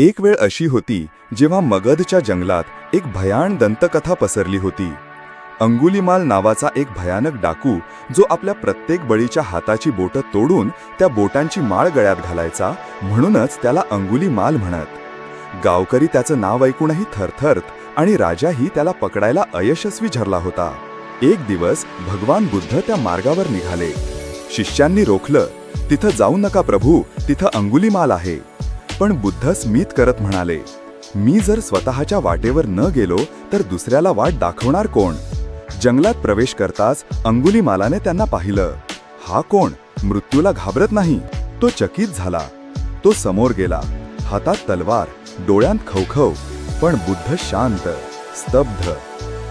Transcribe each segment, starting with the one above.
एक वेळ अशी होती जेव्हा मगधच्या जंगलात एक भयाण दंतकथा पसरली होती. अंगुलीमाल नावाचा एक भयानक डाकू जो आपल्या प्रत्येक बळीच्या हाताची बोटं तोडून त्या बोटांची माळ गळ्यात घालायचा म्हणूनच त्याला अंगुलीमाल म्हणत. गावकरी त्याचं नाव ऐकूनही थरथरत आणि राजाही त्याला पकडायला अयशस्वी झरला होता. एक दिवस भगवान बुद्ध त्या मार्गावर निघाले. शिष्यांनी रोखलं तिथं जाऊ नका प्रभू तिथं अंगुलीमाल आहे. पण बुद्ध स्मित करत म्हणाले मी जर स्वतःच्या वाटेवर न गेलो तर दुसऱ्याला वाट दाखवणार कोण? जंगलात प्रवेश करताच अंगुलीमालाने त्यांना पाहिलं. हा कोण? मृत्यूला घाबरत नाही. तो चकित झाला. तो समोर गेला. हातात तलवार डोळ्यांत खवखव. पण बुद्ध शांत स्तब्ध.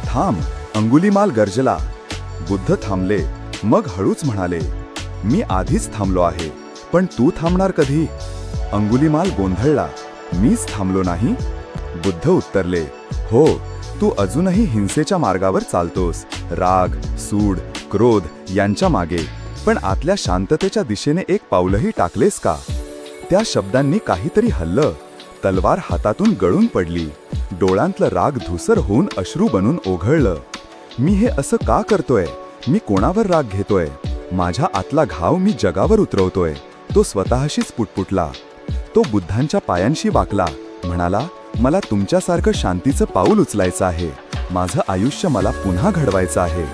थांब अंगुलीमाल गर्जला. बुद्ध थांबले. मग हळूच म्हणाले मी आधीच थांबलो आहे. पण तू थांबणार कधी? अंगुलीमाल गोंधळला. मीच थांबलो नाही. बुद्ध उत्तरले हो तू अजूनही हिंसेच्या मार्गावर चालतोस. राग सूड क्रोध यांच्या मागे. पण आतल्या शांततेच्या दिशेने एक पाऊलही टाकलेस का? त्या शब्दांनी काहीतरी हल्लं. तलवार हातातून गळून पडली. डोळ्यांतलं राग धुसर होऊन अश्रू बनून ओघळलं. मी हे असं का करतोय? मी कोणावर राग घेतोय? माझ्या आतला घाव मी जगावर उतरवतोय. तो स्वतःशीच पुटपुटला. तो बुद्धांच्या पायांशी वाकला. म्हणाला मला तुमच्यासारखं शांतीचं पाऊल उचलायचं आहे. माझं आयुष्य मला पुन्हा घडवायचं आहे.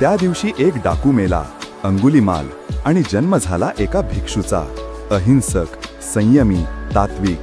त्या दिवशी एक डाकू मेला अंगुलीमाल आणि जन्म झाला एका भिक्षूचा. अहिंसक संयमी तात्विक.